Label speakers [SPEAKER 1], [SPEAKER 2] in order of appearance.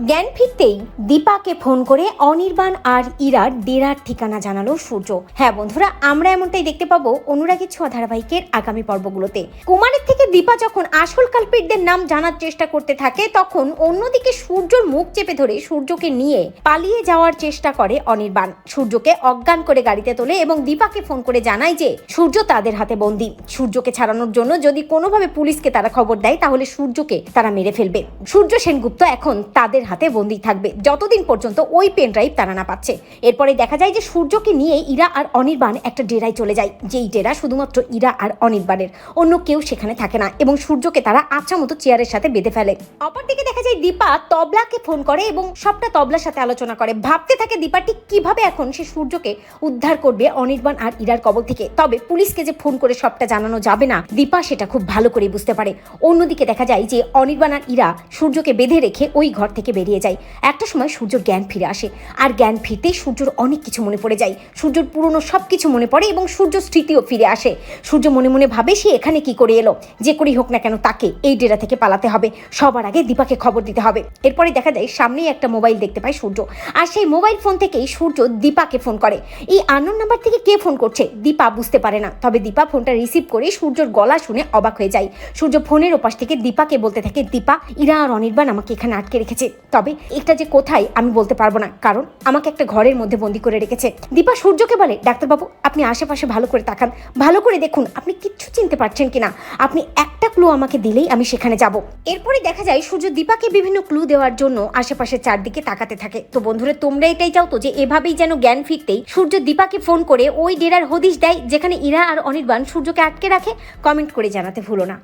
[SPEAKER 1] জ্ঞান ফিরতেই দীপাকে ফোন করে অনির্বাণ আর ইরার ডেরার ঠিকানা জানালো সূর্য। হ্যাঁ বন্ধুরা, আমরা এমনটাই দেখতে পাবো অনুরাগের ছোঁয়া ধারাবাহিকের আগামী পর্বগুলোতে। কুমারের থেকে দীপা যখন আসল কালপিটদের নাম জানার চেষ্টা করতে থাকে, তখন অন্যদিকে সূর্যর মুখ চেপে ধরে সূর্যকে নিয়ে পালিয়ে যাওয়ার চেষ্টা করে অনির্বাণ। সূর্যকে অজ্ঞান করে গাড়িতে তোলে এবং দীপাকে ফোন করে জানায় যে, সূর্য তাদের হাতে বন্দি। সূর্যকে ছাড়ানোর জন্য যদি কোনোভাবে পুলিশকে তারা খবর দেয়, তাহলে সূর্যকে তারা মেরে ফেলবে। সূর্য সেনগুপ্ত এখন তাদের হাতে বন্দি থাকবে। যতদিন পর্যন্ত ওই পেন ড্রাইভ তারা না পাচ্ছে। এরপরে দেখা যায় যে সূর্যকে নিয়ে ইরা আর অনির্বাণ একটা ডেরায় চলে যায়, যেই ডেরা শুধুমাত্র ইরা আর অনির্বাণের অন্য কেউ সেখানে থাকে না এবং সূর্যকে তারা আচ্ছা মতো চেয়ারের সাথে বেঁধে ফেলে। অপরদিকে দেখা যায় দীপা তবলাকে ফোন করে এবং সবটা তবলার সাথে আলোচনা করে। ভাবতে থাকে দীপা ঠিক কীভাবে এখন সে সূর্যকে উদ্ধার করবে অনির্বাণ আর ইরার কবল থেকে। তবে পুলিশকে যে ফোন করে সবটা জানানো যাবে না, দীপা সেটা খুব ভালো করে বুঝতে পারে। অন্যদিকে দেখা যায় যে অনির্বাণ আর ইরা সূর্যকে বেঁধে রেখে ওই ঘর থেকে বেরিয়ে যায়। একটা সময় সূর্যর জ্ঞান ফিরে আসে। আর জ্ঞান ফিরতেই সূর্যর অনেক কিছু মনে পড়ে যায়। সূর্যর পুরনো সব কিছু মনে পড়ে এবং সূর্য স্মৃতিও ফিরে আসে। সূর্য মনে মনে ভাবে সে এখানে কি করে এলো? যে করেই হোক না কেন তাকে এই ডেরা থেকে পালাতে হবে। সবার আগে দীপাকে খবর দিতে হবে। এরপরে দেখা যায় সামনেই একটা মোবাইল দেখতে পায় সূর্য। আর সেই মোবাইল ফোন থেকেই সূর্য দীপাকে ফোন করে। এই আননোন নাম্বার থেকে কে ফোন করছে? দীপা বুঝতে পারে না। তবে দীপা ফোনটা রিসিভ করে সূর্যর গলা শুনে অবাক হয়ে যায়। সূর্য ফোনের ওপাশ থেকে দীপাকে বলতে থাকে, দীপা, ইরা আর অনির্বাণ আমাকে এখানে আটকে রেখেছে। তবে এটা যে কোথায় আমি বলতে পারব না। কারণ আমাকে একটা ঘরের মধ্যে বন্দি করে রেখেছে। দীপা সূর্যকে বলে, ডাক্তারবাবু, আপনি আশেপাশে ভালো করে তাকান। ভালো করে দেখুন, আপনি কিচ্ছু চিনতে পারছেন কিনা? আপনি একটা ক্লু আমাকে দিলেই আমি সেখানে যাব। এরপরে দেখা যায়, সূর্য দীপাকে বিভিন্ন ক্লু দেওয়ার জন্য আশেপাশে চারদিকে তাকাতে থাকে। তো বন্ধুরা, তোমরা এটাই চাও তো যে, এভাবেই যেন জ্ঞান ফিরতেই সূর্য দীপাকে ফোন করে, ওই ডেরার হদিশ দেয়, যেখানে ইরা আর অনির্বাণ সূর্যকে আটকে রাখে? কমেন্ট করে জানাতে ভুলো না।